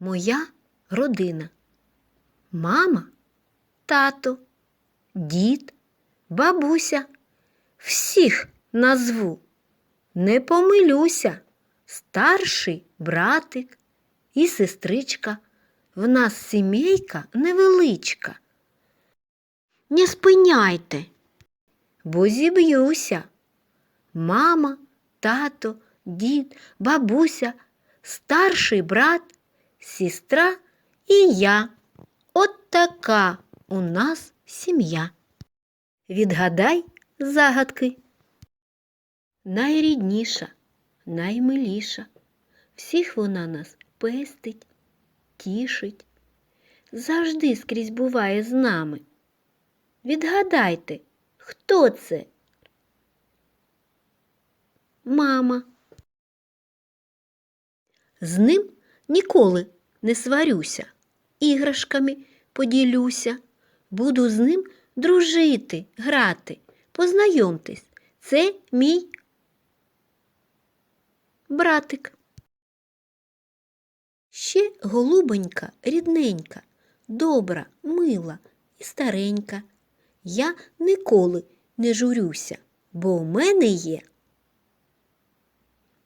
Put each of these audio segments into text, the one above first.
моя родина. Мама, тато, дід, бабуся. Всіх назву. Не помилюся. Старший братик і сестричка. В нас сімейка невеличка. Не спиняйте, бо зіб'юся. Мама, тато, дід, бабуся, старший брат, сестра і я. От така у нас сім'я. Відгадай загадки. Найрідніша, наймиліша. Всіх вона нас пестить, тішить. Завжди скрізь буває з нами. Відгадайте, хто це? Мама. З ним ніколи не сварюся, іграшками поділюся, буду з ним дружити, грати. Познайомтесь, це мій братик. Ще голубонька, рідненька, добра, мила і старенька. Я ніколи не журюся, бо у мене є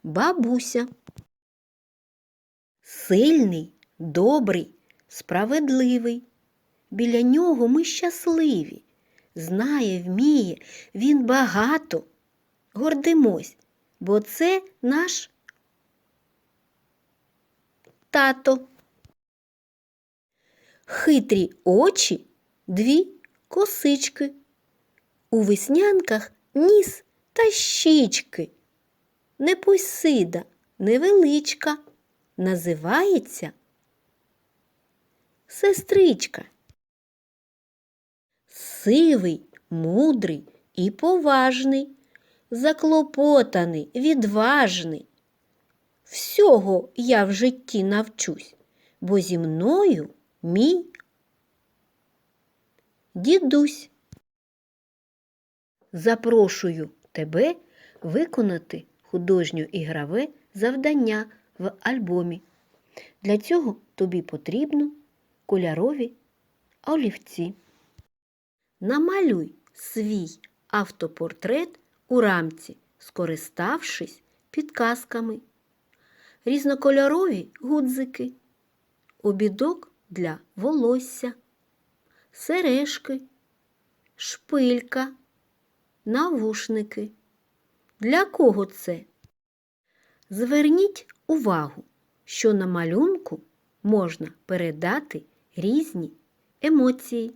бабуся. Сильний, добрий, справедливий. Біля нього ми щасливі. Знає, вміє, він багато. Гордимось, бо це наш тато. Хитрі очі, дві косички. У веснянках ніс та щічки. Непосида невеличка, називається сестричка. Сивий, мудрий і поважний, заклопотаний, відважний. Всього я в житті навчусь, бо зі мною мій дідусь. Запрошую тебе виконати художньо-ігрове завдання в альбомі. Для цього тобі потрібно кольорові олівці. Намалюй свій автопортрет у рамці, скориставшись підказками. Різнокольорові гудзики, обідок для волосся, сережки, шпилька, навушники. Для кого це? Зверніть увагу, що на малюнку можна передати різні емоції,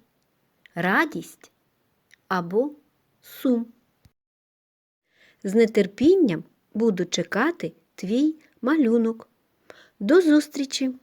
радість або сум. З нетерпінням буду чекати твій малюнок. До зустрічі!